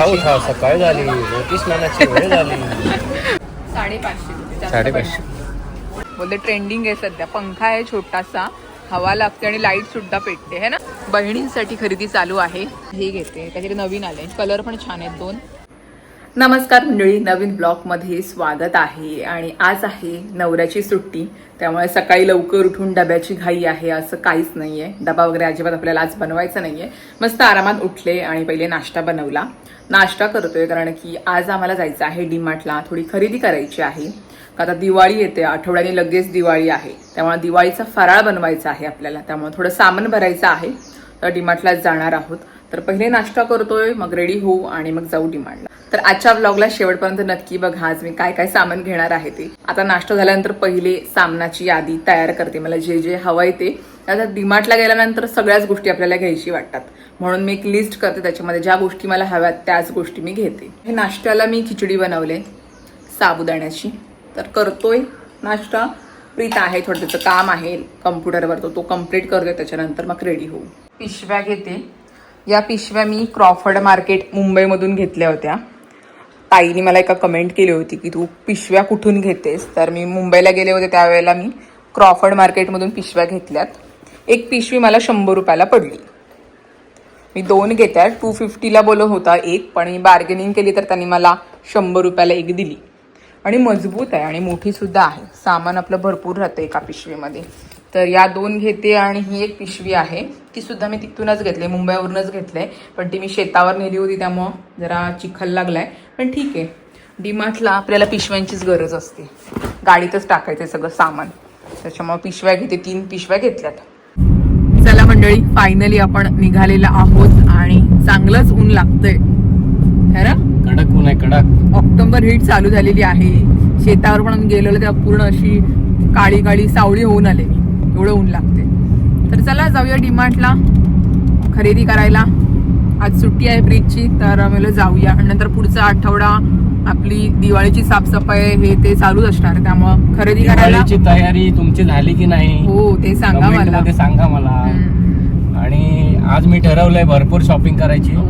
खाऊ खा सकाळ झाली स्नानाची वेळ झाली. साडेपाचशे साडेपाचशे. बोलते ट्रेंडिंग आहे सध्या. पंखा आहे छोटासा हवा लागते आणि लाइट सुद्धा पेटते है ना? बहिणींसाठी खरेदी चालू आहे. हे घेते काहीतरी नवीन आले कलर पण छान आहेत दोन. नमस्कार मंडळी नवीन ब्लॉगमध्ये स्वागत आहे. आणि आज आहे नवऱ्याची सुट्टी त्यामुळे सकाळी लवकर उठून डब्याची घाई आहे असं काहीच नाही आहे डबा वगैरे अजिबात आपल्याला आज बनवायचा नाहीये. मस्त आरामात उठले आणि पहिले नाश्ता बनवला. नाश्ता करतोय कारण की आज आम्हाला जायचं आहे डीमार्टला. थोडी खरेदी करायची आहे. का आता दिवाळी येते आठवड्याने लगेच दिवाळी आहे. त्यामुळे दिवाळीचा फराळ बनवायचा आहे आपल्याला. त्यामुळे थोडं सामान भरायचं आहे. तर डीमार्टलाच जाणार आहोत. तर पहिले नाश्ता करतोय मग रेडी होऊ आणि मग जाऊ डिमांडला तर आजच्या ब्लॉगला शेवटपर्यंत नक्की बघा आज मी काय काय सामान घेणार आहे ते. आता नाश्ता झाल्यानंतर पहिले सामनाची यादी तयार करते मला जे जे हवंय ते. आता डिमार्टला गेल्यानंतर सगळ्याच गोष्टी आपल्याला घ्यायची वाटतात. म्हणून मी एक लिस्ट करते त्याच्यामध्ये ज्या गोष्टी मला हव्यात त्याच गोष्टी मी घेते. हे नाश्त्याला मी खिचडी बनवले साबुदाण्याची. तर करतोय नाश्ता. प्रीत आहे थोडं त्याचं काम आहे कम्प्युटरवर तो तो कंप्लीट करतोय त्याच्यानंतर मग रेडी होऊ. पिशव्या घेते. या पिशव्या मी क्रॉफर्ड मार्केट मुंबईमधून घेतल्या होत्या. ताईने मला एका कमेंट केली होती की तू पिशव्या कुठून घेतेस? तर मी मुंबईला गेले होते त्यावेळेला मी क्रॉफर्ड मार्केटमधून पिशव्या घेतल्यात. एक पिशवी मला शंभर रुपयाला पडली. मी दोन घेत्या टू फिफ्टीला बोलत होता एक पण मी बार्गेनिंग केली तर त्यांनी मला शंभर रुपयाला एक दिली. आणि मजबूत आहे आणि मोठीसुद्धा आहे. सामान आपलं भरपूर राहतं एका पिशवीमध्ये. तर या दोन घेते आणि ही एक पिशवी आहे. ती सुद्धा मी तिथूनच घेतली मुंबईवरूनच घेतलंय. पण ती मी शेतावर नेली होती त्यामुळं जरा चिखल लागलाय. पण ठीक आहे. डीमार्टला आपल्याला पिशव्यांचीच गरज असते. गाडीतच टाकायचं सगळं सामान. त्याच्यामुळे पिशव्या घेते तीन पिशव्या घेतल्यात. चला मंडळी फायनली आपण निघालेलो आहोत आणि चांगलंच ऊन लागतंय. है ना? कडक ऊन आहे कडक. ऑक्टोबर हीट चालू झालेली आहे. शेतावर पण आम्ही गेलेलो तेव्हा पूर्ण अशी काळी काळी सावळी होऊन आले मी एवढं ऊन लागते तर चला जाऊया डीमार्टला खरेदी करायला. आज सुट्टी आहे फ्रीजची तर आम्हाला जाऊया. आणि नंतर पुढचा आठवडा आपली दिवाळीची साफसफाई हे ते चालूच असणार. त्यामुळं खरेदी करायला दिवाळीची तयारी तुमची झाली की नाही? हो ते सांगा Comment मला. मध्ये सांगा मला. आणि आज मी ठरवलंय भरपूर शॉपिंग करायची. हो.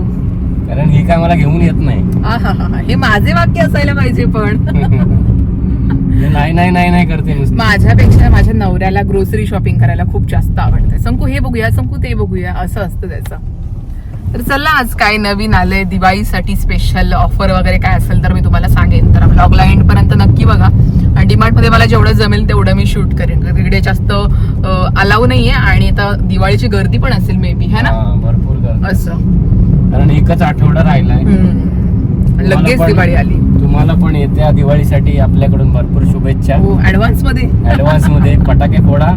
कारण ही काय मला घेऊन येत नाही. आहाहा, हे माझे वाक्य असायला पाहिजे पण. नाही नाही नाही नाही करते नुसती माझ्यापेक्षा माझ्या नवऱ्याला ग्रोसरी शॉपिंग करायला खूप जास्त आवडते संकू हे बघूया संकू ते बघूया. असं असतं त्याचं. तर चला आज काय नवीन आलंय? दिवाळीसाठी स्पेशल ऑफर वगैरे काय असेल तर मी तुम्हाला सांगेन. तर ब्लॉगला एंड पर्यंत नक्की बघा. आणि डीमार्टमध्ये मला जेवढं जमेल तेवढं मी शूट करेन. तिकडे जास्त अलाव नाहीये. आणि आता दिवाळीची गर्दी पण असेल मे बी है ना? भरपूर. असं. कारण एकच आठवडा राहिलाय. लगेच दिवाळी आली. तुम्हाला पण येत्या दिवाळीसाठी आपल्याकडून भरपूर शुभेच्छा. हो ऍडव्हान्समध्ये. ऍडव्हान्समध्ये फटाके फोडा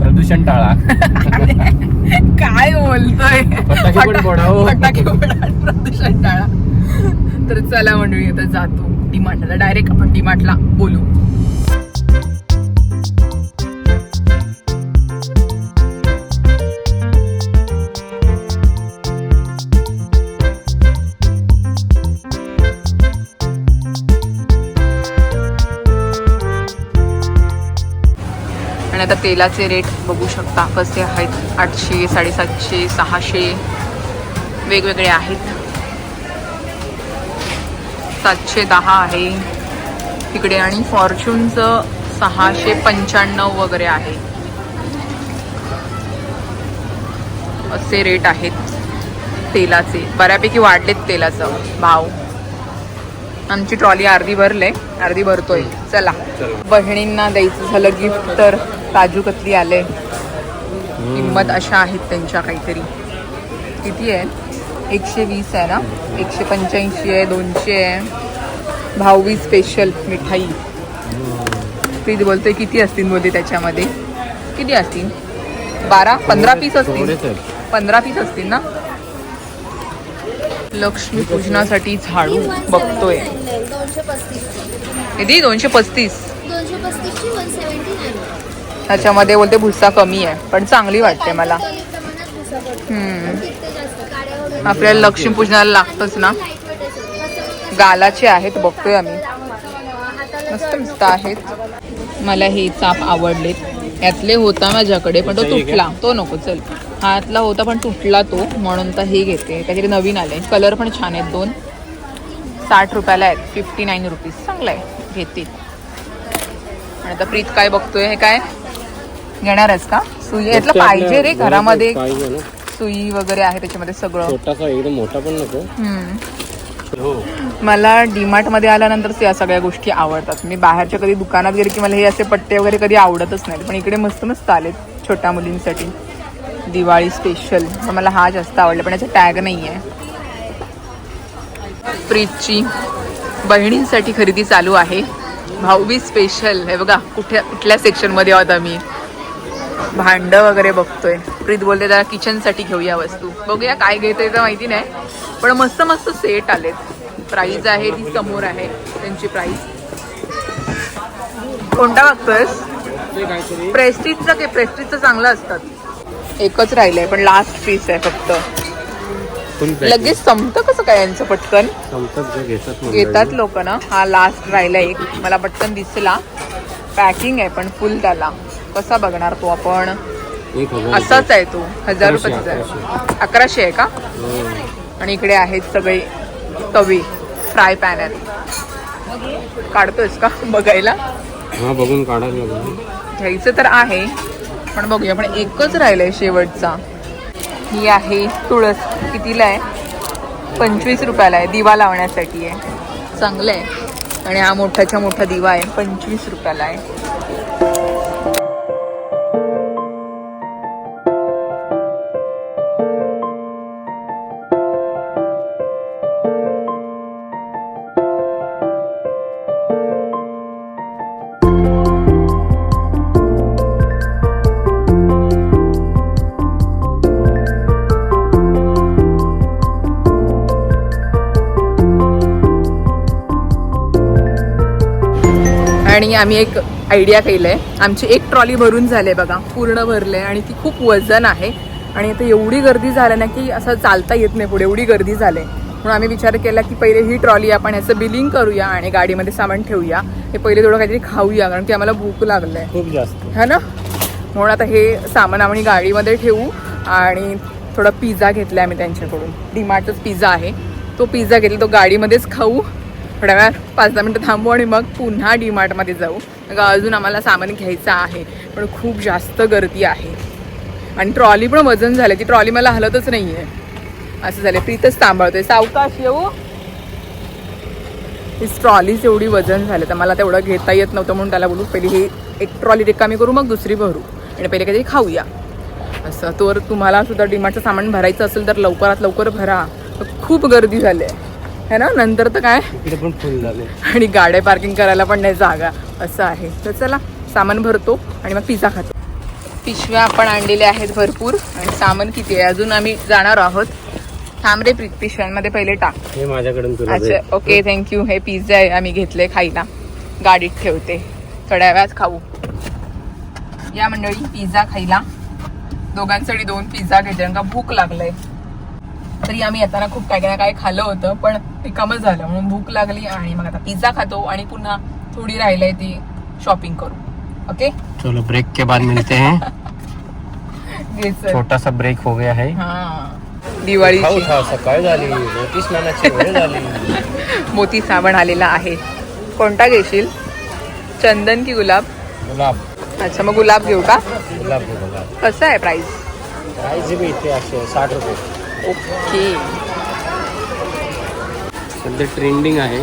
प्रदूषण टाळा. काय बोलतोय? फटाके फोडा, हो. फटाके फोडा प्रदूषण टाळा. तर चला मंडळी आता जातो. डीमार्टला डायरेक्ट आपण डीमार्टला बोलू. आणि आता तेलाचे रेट बघू शकता. कसे आहेत आठशे साडेसातशे सहाशे. वेगवेगळे आहेत. सातशे दहा आहे. तिकडे आणि फॉर्च्यूनचं सहाशे पंच्याण्णव वगैरे आहे. असे रेट आहेत तेलाचे. बऱ्यापैकी वाढलेत तेलाचं भाव. आमची ट्रॉली अर्धी भरले अर्धी भरतोय. चला. बहिणींना द्यायचं झालं गिफ्ट तर काजू कतली आले. किंमत अशा आहेत त्यांच्या काहीतरी. किती आहे? एकशे वीस आहे ना? एकशे पंच्याऐंशी आहे दोनशे आहे. भाऊवी स्पेशल मिठाई. प्रीत बोलतोय किती असतील बोलते त्याच्यामध्ये? किती असतील? बारा? पंधरा पीस असतील. पंधरा पीस असतील ना? लक्ष्मी पूजनासाठी झाडू बघतोय. दोनशे दोनशे पस्तीस. त्याच्यामध्ये बोलते भुस्सा कमी आहे पण चांगली वाटते मला. आपल्याला लक्ष्मी पूजनाला हम्म. लागतच ना. गालाचे आहेत बघतोय आम्ही. मस्त मस्त आहेत. मला हे चाप आवडलेत. यातले होता माझ्याकडे पण तो. तुटला. तो नको चल. हातला होता पण तुटला तो. म्हणून तर हे घेते. काहीतरी नवीन आले कलर पण छान आहेत दोन. साठ रुपयाला आहेत. फिफ्टी नाईन रुपीज चांगलं आहे. घेतील आणि आता प्रीत काय बघतोय? हे काय? घेणारच का? सुई यातलं पाहिजे रे घरामध्ये सुई वगैरे आहे त्याच्यामध्ये सगळं. छोटासा एकदम मोठा पण नको. हो. मला डीमार्टमध्ये आल्यानंतर या सगळ्या गोष्टी आवडतात. मी बाहेरच्या कधी दुकानात गेले की मला हे असे पट्टे वगैरे कधी आवडतच नाहीत. पण इकडे मस्त मस्त आलेत छोट्या मुलींसाठी. दिवाळी स्पेशल मला हा जास्त आवडला पण याचा टॅग नाही आहे फ्रीजची बहिणींसाठी खरेदी चालू आहे. भाऊबी स्पेशल हे बघा कुठल्या कुठल्या सेक्शनमध्ये आहोत आम्ही? भांड वगैरे बघतोय. प्रीत बोलते जरा किचनसाठी घेऊया वस्तू. बघूया काय घेतोय तर माहिती नाही पण मस्त मस्त सेट आलेत. प्राइस आहे ती समोर आहे त्यांची प्राइस कोणता काहीतरी. प्रेस्टिजचं के प्रेस्टिजचं चांगलं असतात. एकच राहिलंय पण लास्ट पीस आहे फक्त. लगेच संपतं कसं काय यांचं पटकन? संपतात जे घेतात मंडळी. घेतात लोक ना. हा लास्ट राहिला एक. मला पटकन दिसला. पॅकिंग आहे पण फुल त्याला. कसा बघणार तो आपण? असाच आहे तो. हजार रुपयाचा आहे अकराशे. आहे का. हो. आणि इकडे आहेत सगळे तवे फ्राय पॅन आहेत काढतोयस का बघायला? हा बघून काढायला घ्यायचं तर आहे पण बघूया. पण एकच राहिलंय शेवटचा. ही आहे तुळस. कितीला आहे? पंचवीस रुपयाला आहे. दिवा लावण्यासाठी आहे. चांगलं आहे. आणि हा मोठाच्या मोठा दिवा आहे. पंचवीस रुपयाला आहे. आणि आम्ही एक आयडिया केलंय. आमची एक ट्रॉली भरून झाले बघा पूर्ण भरले आणि ती खूप वजन आहे. आणि आता एवढी गर्दी झाली ना की असं चालता येत नाही पुढे एवढी गर्दी झाली म्हणून आम्ही विचार केला की पहिले ही ट्रॉली आपण ह्याचं बिलिंग करूया आणि गाडीमध्ये सामान ठेवूया. हे पहिले थोडं काहीतरी खाऊया कारण की आम्हाला भूक लागलंय. खूप जास्त. है ना? म्हणून आता हे सामान आम्ही गाडीमध्ये ठेवू आणि थोडा पिझ्झा घेतला आम्ही त्यांच्याकडून. डीमार्टचाच पिझ्झा आहे. तो पिझ्झा घेतला तो गाडीमध्येच खाऊ. थोड्या वेळात पाच दहा मिनटं थांबू आणि मग पुन्हा डीमार्टमध्ये जाऊ. का अजून आम्हाला सामान घ्यायचं आहे पण खूप जास्त गर्दी आहे. आणि ट्रॉली पण वजन झालं ती ट्रॉली मला हलतच नाही आहे असं झालं प्रीतच सांभाळतोय सावकाश येऊ. ही ट्रॉलीच एवढी वजन झालं तर मला तेवढं घेता येत नव्हतं म्हणून त्याला बोलू पहिली ही एक ट्रॉली रिकामी करू मग दुसरी भरू. आणि पहिले काहीतरी खाऊया. असं तर तुम्हाला सुद्धा डिमांडचं सामान भरायचं असेल तर लवकरात लवकर भरा. खूप गर्दी झाली आहे है ना? नंतर तर काय? पण फुल झाले. आणि गाड्या पार्किंग करायला पण नाही जागा. असं आहे. तर चला सामान भरतो आणि मग पिझ्झा खातो. पिशव्या आपण आणलेल्या आहेत भरपूर. आणि सामान किती आहे? अजून आम्ही जाणार आहोत. थांब रे प्रीत पिशव्यांमध्ये पहिले टाक. हे माझ्याकडून तुला दे. अच्छा ओके थँक्यू हे पिझ्झा आहे आम्ही घेतले खायला. गाडीत ठेवते. थोड्या वेळात खाऊ. या मंडळी पिझ्झा खायला. दोघांसाठी दोन पिझ्झा कारण का भूक लागलंय. तरी आम्ही येताना खूप काय काय काय खाल्लं होतं पण रिकामं झालं. म्हणून भूक लागली आणि मग आता पिझ्झा खातो आणि पुन्हा थोडी राहिलंय ती शॉपिंग करू ओके चलो ब्रेक के बाद मिलते हैं. छोटा सा ब्रेक हो गया है. हा. खा सकाळ झाली. मोती स्नानाची वेळ झाली. मोती साबण आलेला आहे. कोणता घेशील? चंदन की गुलाब? गुलाब. अच्छा मग गुलाब घेऊ का? गुलाब घे, गुलाब. कसं आहे प्राइस बी इथे असे साठ रुपये. ओके. सध्या ट्रेंडिंग आहे.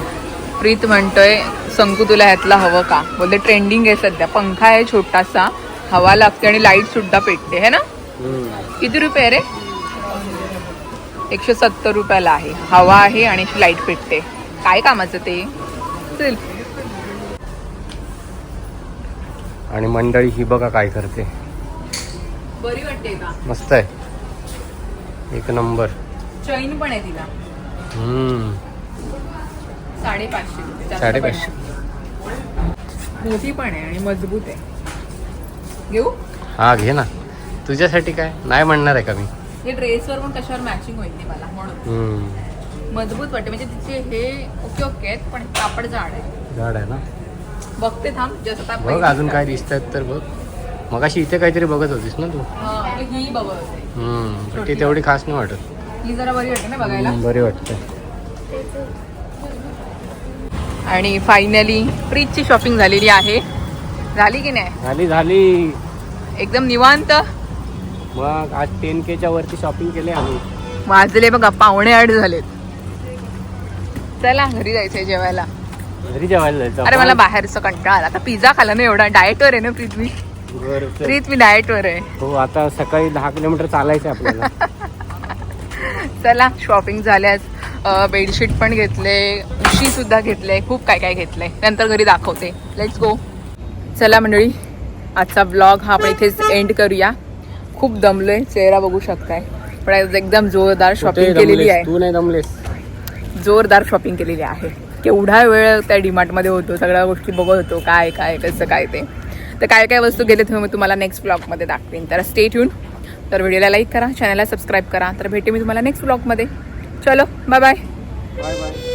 प्रीत म्हणतोय संकू तुला ह्यातला हवं का? बोलते ट्रेंडिंग आहे सध्या. पंखा आहे छोटासा हवा लागते आणि लाइट सुद्धा पेटते है ना? किती रुपये रे? एकशे सत्तर रुपयाला आहे. हवा आहे आणि लाइट पेटते. काय कामाचं ते? चल. आणि मंडळी ही बघा काय करते. बरी वाटते का? मस्त आहे. एक नंबर. चैन पण आहे तिला. हम्म. साडेपाचशे रुपये साडेपाचशे. मोठी पण आहे आणि मजबूत आहे. घेऊ? हा घे ना. तुझ्यासाठी काय? नाही म्हणणार आहे का मी? हे ड्रेसवर पण कशावर मॅचिंग होईल मला म्हणून. मजबूत वाटते. म्हणजे तिचे हे ओके ओके आहेत पण कापड जाड आहे. झाड आहे ना? बघते थांब जसं बघ अजून काय. दिसतात तर बघ. मग अशी इथे काहीतरी बघत होतीस ना तू? हा, बघत होते. हम्म पण ती तेवढी खास नाही वाटत. ही जरा बरी वाटते ना बघायला. हम्म, बरी वाटते. आणि फायनली फ्रीजची शॉपिंग झालेली आहे. झाली की नाही? झाली झाली. एकदम निवांत? मग आज टेन केच्या वरती शॉपिंग केले आम्ही. वाजले बघा पावणे आठ झालेत. चला घरी जायचंय जेवायला. घरी जेवायला जायचं. अरे आपण. मला बाहेरचं कंटाळा आला. आता पिझ्झा खाला ना एवढा. डाएटवर आहे ना पृथ्वी. बरं, चल. पृथ्वी डाएटवर आहे. हो आता सकाळी दहा किलोमीटर चालायचं आपल्याला. चला शॉपिंग झाल्यास बेडशीट पण घेतले उशी सुद्धा घेतले खूप काय काय घेतलंय नंतर घरी दाखवते. लेट्स गो चला मंडळी आजचा ब्लॉग हा आपण इथेच एंड करूया. खूप दमलोय चेहरा बघू शकताय. पण आज एकदम जोरदार शॉपिंग केलेली? आहे. तू नाही दमलेस? जोरदार शॉपिंग केलेली आहे. केवढा वेळ त्या डीमार्टमध्ये होतो सगळ्या गोष्टी बघत होतो काय काय कसं काय ते. तर काय काय वस्तू गेले तुम्ही मी तुम्हाला नेक्स्ट ब्लॉगमध्ये दाखवेन. तर स्टे ट्यून तर व्हिडिओला लाईक करा चॅनलला सबस्क्राईब करा. तर भेटे मी तुम्हाला नेक्स्ट ब्लॉगमध्ये चलो बाय बाय बाय बाय